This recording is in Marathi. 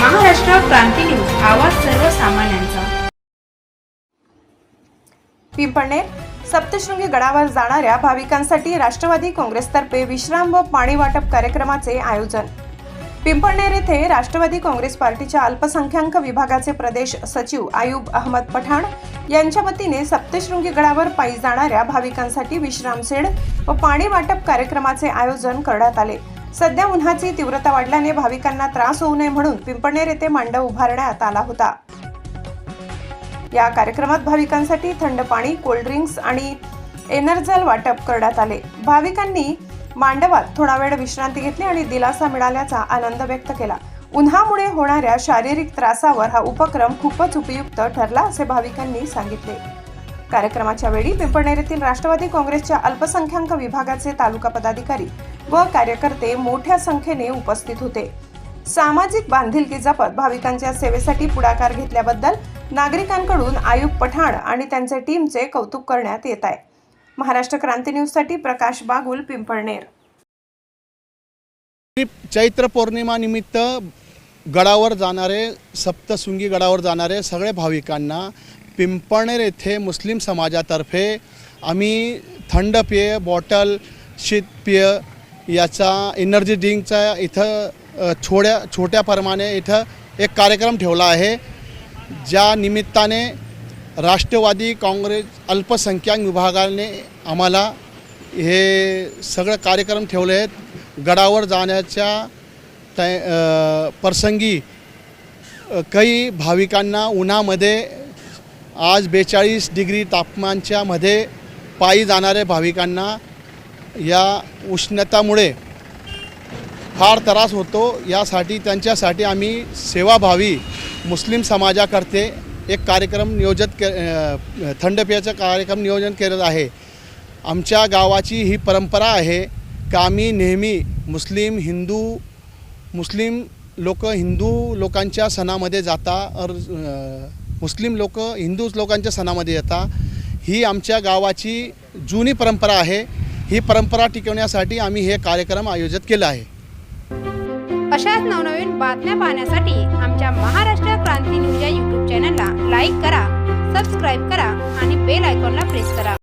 महाराष्ट्र क्रांती न्यूज आवाज सर्वसामान्यांचा. पिंपळनेर सप्तशृंगी गडावर जाणाऱ्या भाविकांसाठी राष्ट्रवादी काँग्रेसतर्फे विश्राम व पाणी वाटप कार्यक्रमाचे आयोजन. पिंपळनेर येथे राष्ट्रवादी काँग्रेस पार्टीच्या अल्पसंख्याक विभागाचे प्रदेश सचिव आयुब अहमद पठाण यांच्या वतीने सप्तशृंगी गडावर पायी जाणाऱ्या भाविकांसाठी विश्रामसेड व पाणी वाटप कार्यक्रमाचे आयोजन करण्यात आले. सध्या उन्हाची तीव्रता वाढल्याने भाविकांना त्रास होऊ नये म्हणून पिंपळनेर येथे मांडव उभारण्यात आला होता. या कार्यक्रमात भाविकांसाठी थंड पाणी कोल्ड्रिंक्स आणि एनर्जल वाटप करण्यात आले. भाविकांनी मांडवात थोडा वेळ विश्रांती घेतली आणि दिलासा मिळाल्याचा आनंद व्यक्त केला. उन्हामुळे होणाऱ्या शारीरिक त्रासावर हा उपक्रम खूपच उपयुक्त ठरला असे भाविकांनी सांगितले. कार्यक्रमाच्या वेळी पिंपळनेर येथील राष्ट्रवादी काँग्रेसच्या अल्पसंख्याक विभागाचे तालुका पदाधिकारी व कार्यकर्ते मोठ्या संख्येने उपस्थित होते. सामाजिक बांधिलकी जपत भाविकांच्या सेवेसाठी पुढाकार घेतल्याबद्दल नागरिकांकडून आयुब पठाण आणि त्यांच्या टीमचे कौतुक करण्यात येत आहे. महाराष्ट्र क्रांती न्यूजसाठी प्रकाश बागुल पिंपळनेर. चैत्र पौर्णिमानिमित्त गडावर जाणारे सप्तशृंगी गडावर जाणारे सगळे भाविकांना पिंपळनेर येथे मुस्लिम समाजातर्फे आम्ही थंड पेय बॉटल शीतपेय याचा एनर्जी ड्रिंकचा इथं छोड्या छोट्या प्रमाणे इथं एक कार्यक्रम ठेवला आहे ज्या निमित्ताने राष्ट्रवादी काँग्रेस अल्पसंख्याक विभागाने आम्हाला हे सगळं कार्यक्रम ठेवले आहेत. गडावर जाण्याच्या तै प्रसंगी काही भाविकांना उन्हामध्ये आज बेचाळीस डिग्री तापमानच्यामध्ये पायी जाणाऱ्या भाविकांना या उष्णतामुळे फार त्रास होतो. यासाठी त्यांच्यासाठी आम्ही सेवाभावी मुस्लिम समाजाकरते एक कार्यक्रम नियोजित के थंड पेयाचं कार्यक्रम नियोजन केलेलं आहे. आमच्या गावाची ही परंपरा आहे का आम्ही नेहमी मुस्लिम हिंदू मुस्लिम लोक हिंदू लोकांच्या सणामध्ये जाता और मुस्लिम लोक हिंदू लोकांच्या सणामध्ये येता ही आमच्या गावाची जुनी परंपरा आहे. ही परंपरा टिकवण्यासाठी आम्ही हे कार्यक्रम आयोजित केला आहे. अशाच नवनवीन बातम्या पाहण्यासाठी आमच्या महाराष्ट्र क्रांती न्यूज या यूट्यूब चॅनलला लाईक करा सबस्क्राईब करा आणि बेल आयकॉनला प्रेस करा.